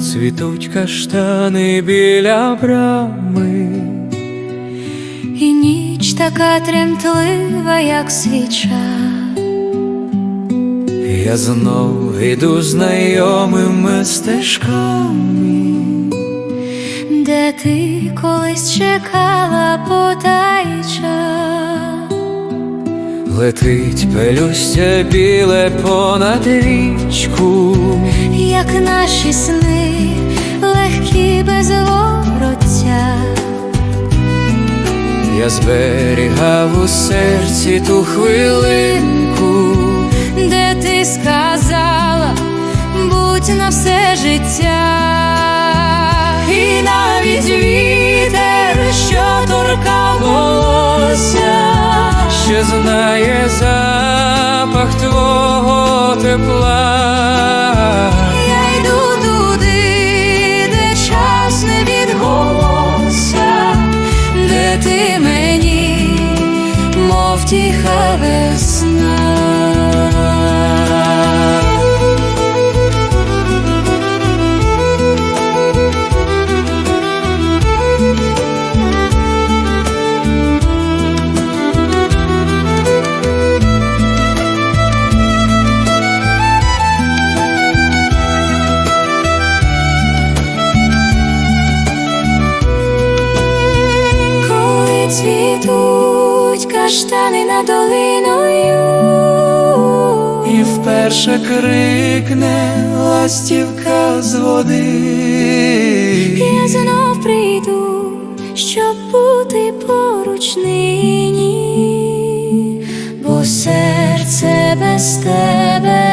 цвітуть каштани біля брами. І ніч така тремтлива, як свіча. Я знов іду знайомими стежками, Де ти колись чекала потайча, летить пелюстя біле понад річку. Як наші сни, легкі без вороття, Я зберігав у серці ту хвилинку, де ти сказала, будь на все життя, і навіть вітер, що торкав волосся. ще знає запах твого тепла. Ти мені, мов тиха весна. Цвітуть каштани над долиною, І вперше крикне ластівка з води. я знов прийду, щоб бути поруч нині, бо серце без тебе